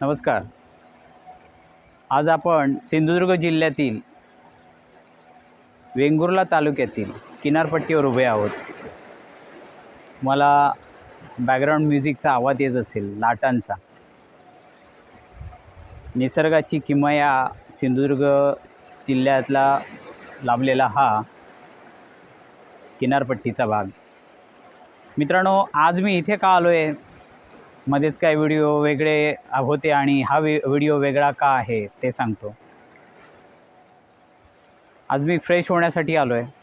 नमस्कार. आज आपण सिंधुदुर्ग जिल्ह्यातील वेंगुर्ला तालुक्यातील किनारपट्टीवर उभे आहोत. मला बॅकग्राऊंड म्युझिकचा आवाज येत असेल लाटांचा. निसर्गाची किमया सिंधुदुर्ग जिल्ह्यातला लाभलेला हा किनारपट्टीचा भाग. मित्रांनो आज मी इथे का आलो आहे मध्येच काय व्हिडिओ वेगळे होते आणि हा वि व्हिडिओ वेगळा का आहे ते सांगतो. आज मी फ्रेश होण्यासाठी आलो आहे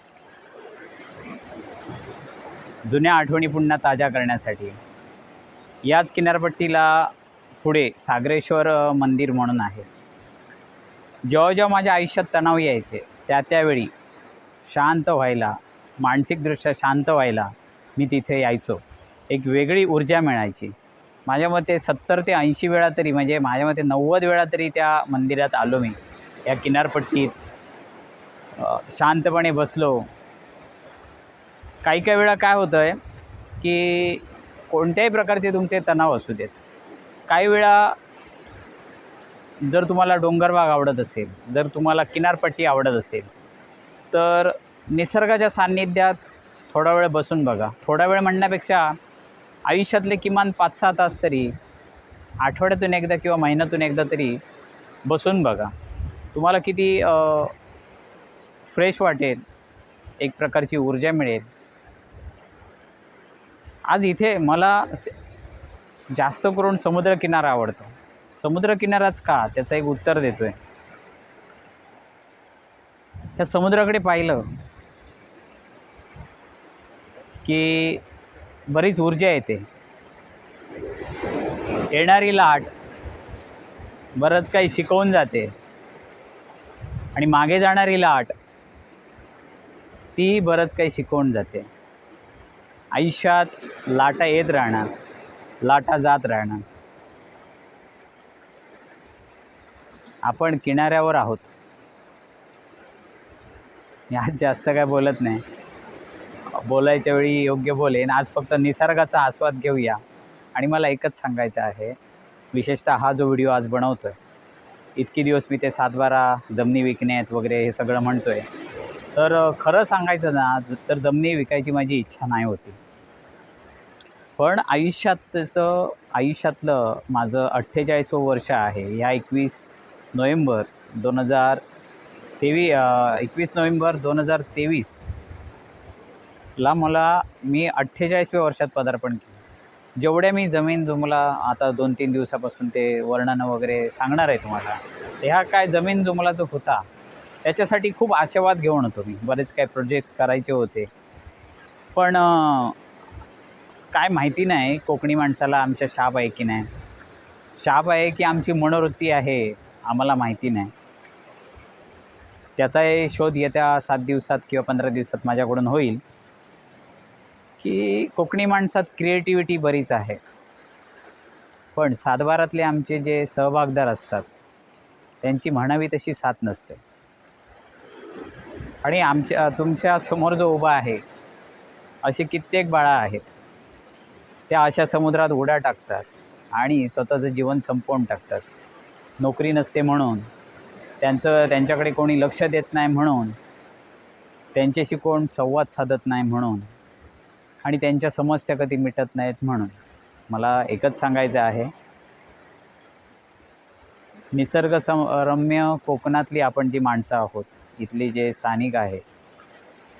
जुन्या आठवणी पुन्हा ताज्या करण्यासाठी. याच किनारपट्टीला पुढे सागरेश्वर मंदिर म्हणून आहे. जेव्हा जेव्हा माझ्या आयुष्यात तणाव यायचे त्या त्यावेळी शांत व्हायला मानसिकदृष्ट्या शांत व्हायला मी तिथे यायचो. एक वेगळी ऊर्जा मिळायची. माझ्या मते सत्तर ते ऐंशी वेळा तरी म्हणजे माझ्या मते नव्वद वेळा तरी त्या मंदिरात आलो मी. या किनारपट्टीत शांतपणे बसलो. काही काही वेळा काय होतं आहे की कोणत्याही प्रकारचे तुमचे तणाव असू देत. काही वेळा जर तुम्हाला डोंगरभाग आवडत असेल जर तुम्हाला किनारपट्टी आवडत असेल तर निसर्गाच्या सान्निध्यात थोडा वेळ बसून बघा. थोडा वेळ म्हणण्यापेक्षा आयुष्यातले किमान पाच सहा तास तरी आठवड्यातून एकदा किंवा महिन्यातून एकदा तरी बसून बघा. तुम्हाला किती फ्रेश वाटेल एक प्रकारची ऊर्जा मिळेल. आज इथे मला जास्त करून समुद्रकिनारा आवडतो. समुद्रकिनाराच का? त्याचं एक उत्तर देतो आहे त्या समुद्राकडे पाहिलं की बरीच ऊर्जा येते. येणारी लाट बरंच काही शिकवून जाते. आणि मागे जाणारी लाट ती बरंच काही शिकवून जाते. आयुष्यात लाटा येत राहणार लाटा जात राहणार. आपण किनाऱ्यावर आहोत. यात जास्त काय बोलत नाही. बोलायच्या वेळी योग्य बोलेन आज फक्त निसर्गाचा आस्वाद घेऊया. आणि मला एकच सांगायचं आहे. विशेषतः हा जो व्हिडिओ आज बनवतो आहे इतके दिवस मी ते सातबारा जमिनी विकण्यात वगैरे हे सगळं म्हणतो आहे तर खरं सांगायचं ना तर जमिनी विकायची माझी इच्छा नाही होती. पण आयुष्यातचं आयुष्यातलं माझं अठ्ठेचाळीसवं वर्ष आहे. ह्या एकवीस नोव्हेंबर दोन हजार तेवी एकवीस नोव्हेंबर दोन हजार तेवीस ला मला मी अठ्ठेचाळीसव्या वर्षात पदार्पण केलं. जेवढ्या मी जमीन जुमला आता दोन तीन दिवसापासून ते वर्णनं वगैरे सांगणार आहे तुम्हाला ह्या काय जमीन जुमला जो होता त्याच्यासाठी खूप आशावाद घेऊन होतो मी. बरेच काय प्रोजेक्ट करायचे होते. पण काय माहिती नाही कोकणी माणसाला आमच्या शाप आहे की नाही? शाप आहे की आमची मनोवृत्ती आहे आम्हाला माहिती नाही. त्याचाही शोध येत्या सात दिवसात किंवा पंधरा दिवसात माझ्याकडून होईल. की कोकणी माणसात क्रिएटिव्हिटी बरीच आहे. पण सातबारातले आमचे जे सहभागदार असतात त्यांची म्हणावी तशी साथ नसते. आणि आमच्या तुमच्यासमोर जो उभा आहे असे कित्येक बाळा आहेत. त्या अशा समुद्रात उड्या टाकतात आणि स्वतःचं जीवन संपवून टाकतात. नोकरी नसते म्हणून त्यांचं त्यांच्याकडे कोणी लक्ष देत नाही म्हणून त्यांच्याशी कोण संवाद साधत नाही म्हणून आणि त्यांच्या समस्या कधी मिटत नाहीत म्हणून. मला एकच सांगायचं आहे. निसर्ग सम रम्य कोकणातली आपण जी माणसं आहोत इथली जे स्थानिक आहे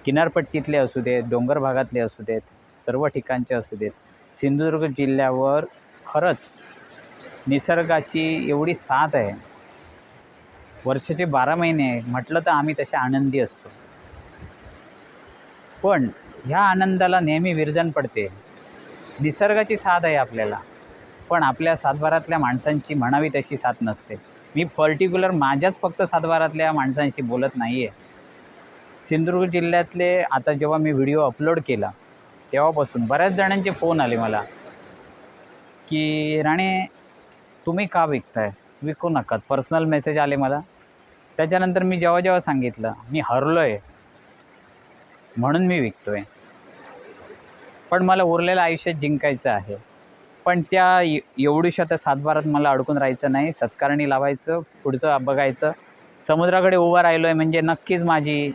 किनारपट्टीतले असू देत डोंगर भागातले असू देत सर्व ठिकाणचे असू देत सिंधुदुर्ग जिल्ह्यावर खरंच निसर्गाची एवढी साथ आहे. वर्षाचे बारा महिने म्हटलं तर आम्ही तसे आनंदी असतो. पण ह्या आनंदाला नेहमी विरजण पडते. निसर्गाची साथ आहे आपल्याला. पण आपल्या सातबारातल्या माणसांची म्हणावी तशी साथ नसते. मी पर्टिक्युलर माझ्याच फक्त सातबारातल्या माणसांशी बोलत नाही आहे सिंधुदुर्ग जिल्ह्यातले आता जेव्हा मी व्हिडिओ अपलोड केला तेव्हापासून बऱ्याच जणांचे फोन आले मला की राणे तुम्ही का विकताय? विकू नका. पर्सनल मेसेज आले मला. त्याच्यानंतर मी जेव्हा जेव्हा सांगितलं मी हरलो आहे म्हणून मी विकतो आहे पण मला उरलेलं आयुष्य जिंकायचं आहे. पण त्या ए- एवढ्याशा त्या सातबारात मला अडकून राहायचं नाही. सत्कारणी लावायचं पुढचं बघायचं. समुद्राकडे उभं राहिलो आहे म्हणजे नक्कीच माझी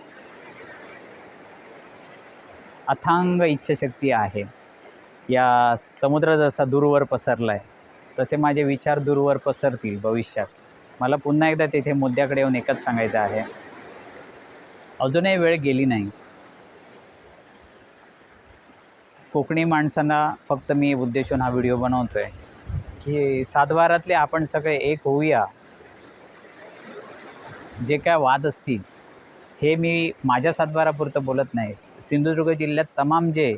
अथांग इच्छाशक्ती आहे. या समुद्र जसा दूरवर पसरला आहे तसे माझे विचार दूरवर पसरतील भविष्यात. मला पुन्हा एकदा तेथे मुद्द्याकडे येऊन एकच सांगायचं आहे. अजूनही वेळ गेली नाही. कोकणी माणसांना फक्त मी उद्देशून हा व्हिडिओ बनवतो आहे की सातबारातले आपण सगळे एक होऊया. जे काय वाद असतील हे मी माझ्या सातबारापुरतं बोलत नाही. सिंधुदुर्ग जिल्ह्यात तमाम जे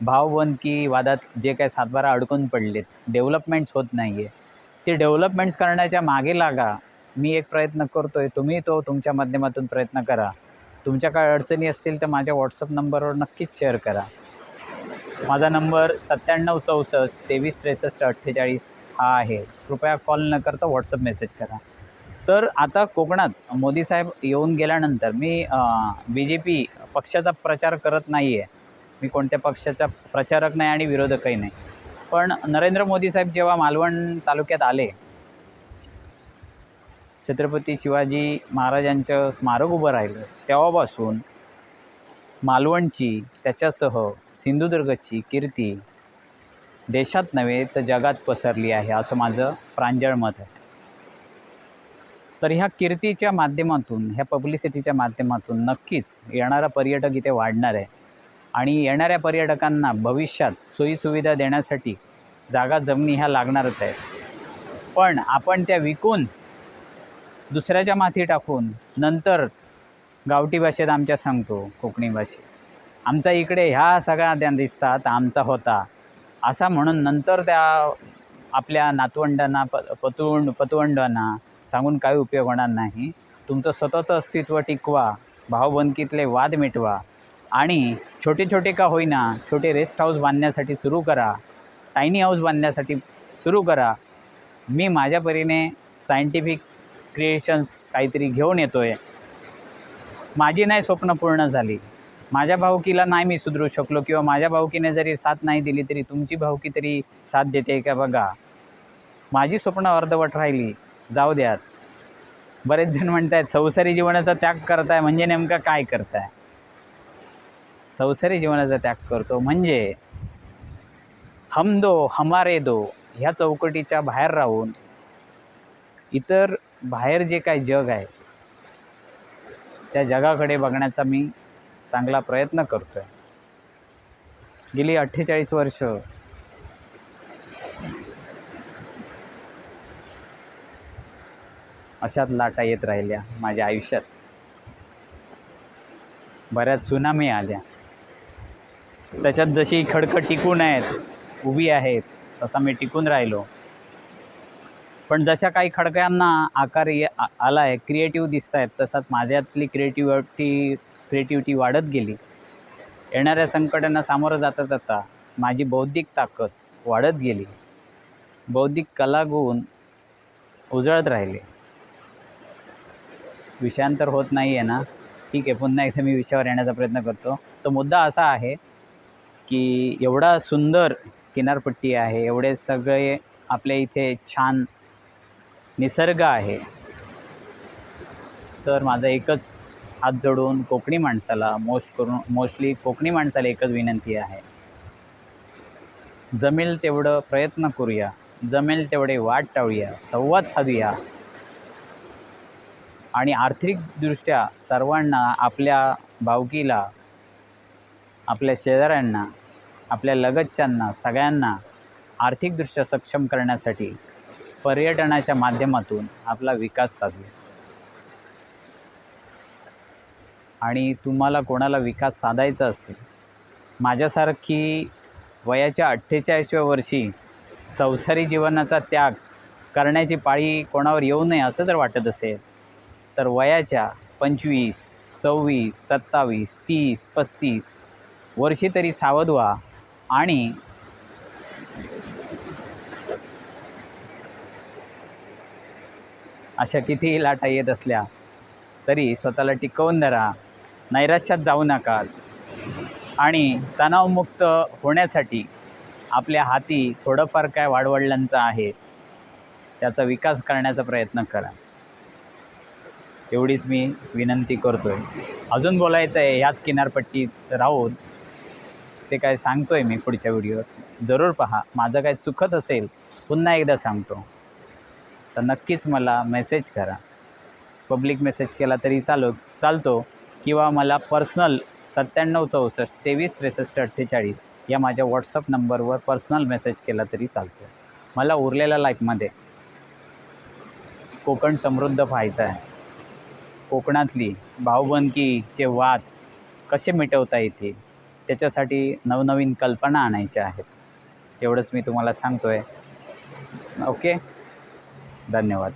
भावबंदकी वादात जे काय सातबारा अडकून पडलेत डेव्हलपमेंट्स होत नाही आहे ते डेव्हलपमेंट्स करण्याच्या मागे लागा. मी एक प्रयत्न करतो आहे तुम्ही तो तुमच्या माध्यमातून प्रयत्न करा. तुमच्या काय अडचणी असतील तर माझ्या व्हॉट्सअप नंबरवर नक्कीच शेअर करा. माझा नंबर सत्त्याण्णव चौसष्ट तेवीस त्रेसष्ट अठ्ठेचाळीस हा आहे. कृपया कॉल न करता व्हॉट्सअप मेसेज करा. तर आता कोकणात मोदी साहेब येऊन गेल्यानंतर मी बी जे पी पक्षाचा प्रचार करत नाही आहे मी कोणत्या पक्षाचा प्रचारक नाही आणि विरोधकही नाही. पण नरेंद्र मोदी साहेब जेव्हा मालवण तालुक्यात आले छत्रपती शिवाजी महाराजांचं स्मारक उभं राहिलं तेव्हापासून मालवणची त्याच्यासह सिंधुदुर्गची कीर्ती देशात नव्हे तर जगात पसरली आहे असं माझं प्रांजळ मत आहे. तर ह्या कीर्तीच्या माध्यमातून ह्या पब्लिसिटीच्या माध्यमातून नक्कीच येणारा पर्यटक इथे वाढणार आहे. आणि येणाऱ्या पर्यटकांना भविष्यात सोयीसुविधा देण्यासाठी जागा जमिनी ह्या लागणारच आहेत पण आपण त्या विकून दुसऱ्याच्या माथी टाकून नंतर गावठी भाषेत आमच्या सांगतो कोकणी भाषेत. आमचा इकडे ह्या सगळ्या त्या दिसतात आमचा होता. असा म्हणून नंतर त्या आपल्या नातवंडांना प पतवंड पतवंडांना सांगून काही उपयोग होणार नाही. तुमचं स्वतःचं अस्तित्व टिकवा भावबंदकीतले वाद मिटवा आणि छोटे छोटे का होईना छोटे रेस्ट हाऊस बांधण्यासाठी सुरू करा. टायनी हाऊस बांधण्यासाठी सुरू करा. मी माझ्या परीने सायंटिफिक क्रिएशन्स काहीतरी घेऊन येतो आहे माझी नाही स्वप्न पूर्ण झाली. माझ्या भावकीला नाही मी सुधरू शकलो किंवा माझ्या भावकीने जरी साथ नाही दिली तरी तुमची भावकी तरी साथ देते का बघा? माझी स्वप्न अर्धवट राहिली. जाऊ द्यात. बरेच जण म्हणत आहेत संसारी जीवनाचा त्याग करताय म्हणजे नेमका काय करताय? संसारी जीवनाचा त्याग करतो म्हणजे हम दो हमारे दो ह्या चौकटीच्या बाहेर राहून इतर बाहेर जे काय जग आहे त्या जगाकडे बघण्याचा मी चांगला प्रयत्न करतो आहे गेली अठ्ठेचाळीस वर्ष. अशाच लाटा येत राहिल्या माझ्या आयुष्यात. बऱ्याच सुनामी आल्या. त्याच्यात जशी खडखड टिकून आहेत उभी आहेत तसा मी टिकून राहिलो. पण जशा काही खडक्यांना आकार आला आहे क्रिएटिव्ह दिसत आहेत तसाच माझ्यातली क्रिएटिव्हिटी क्रिएटिव्हिटी वाढत गेली. येणाऱ्या संकटांना सामोरं जाता जाता माझी बौद्धिक ताकद वाढत गेली. बौद्धिक कलागुण उजळत राहिले. विषयांतर होत नाही आहे ना? ठीक आहे पुन्हा एकदा मी विषयावर येण्याचा प्रयत्न करतो. तो मुद्दा असा आहे की एवढा सुंदर किनारपट्टी आहे एवढे सगळे आपल्या इथे छान निसर्ग आहे. तर माझा एकच हात जोडून कोकणी माणसाला मोस्ट करून मोस्टली कोकणी माणसाला एकच विनंती आहे. जमेल तेवढं प्रयत्न करूया. जमेल तेवढे वाट टाळूया. संवाद साधूया. आणि आर्थिकदृष्ट्या सर्वांना आपल्या भावकीला आपल्या शेजाऱ्यांना आपल्या लगतच्यांना सगळ्यांना आर्थिकदृष्ट्या सक्षम करण्यासाठी पर्यटनाच्या माध्यमातून आपला विकास साधूया. आणि तुम्हाला कोणाला विकास साधायचा असेल माझ्यासारखी वयाच्या अठ्ठेचाळीसव्या वर्षी संसारी जीवनाचा त्याग करण्याची पाळी कोणावर येऊ नये असं जर वाटत असेल तर वयाच्या पंचवीस सव्वीस सत्तावीस तीस पस्तीस वर्षी तरी सावध व्हा आणि अशा कितीही लाटा येत असल्या तरी स्वतःला टिकवून धरा. नैराश्यात जाऊ नका आणि तणावमुक्त होण्यासाठी आपल्या हाती थोडंफार काय वाडवडिलांचं आहे त्याचा विकास करण्याचा प्रयत्न करा. एवढीच मी विनंती करतो आहे अजून बोलायचं आहे ह्याच किनारपट्टीत राहून ते काय सांगतो आहे मी पुढच्या व्हिडिओत. जरूर पहा माझं काय चुकत असेल पुन्हा एकदा सांगतो. तर नक्कीच मला मेसेज करा. पब्लिक मेसेज केला तरी चालो चालतो. किंवा मला पर्सनल सत्त्याण्णव चौसष्ट तेवीस त्रेसष्ट अठ्ठेचाळीस या माझ्या व्हॉट्सअप नंबरवर पर्सनल मेसेज केला तरी चालतो मला उरलेल्या लाईफमध्ये कोकण समृद्ध व्हायचं आहे. कोकणातली भाऊबंदकीचे वाद कसे मिटवता येतील त्याच्यासाठी नवनवीन कल्पना आणायच्या आहेत. एवढंच मी तुम्हाला सांगतो आहे ओके? धन्यवाद.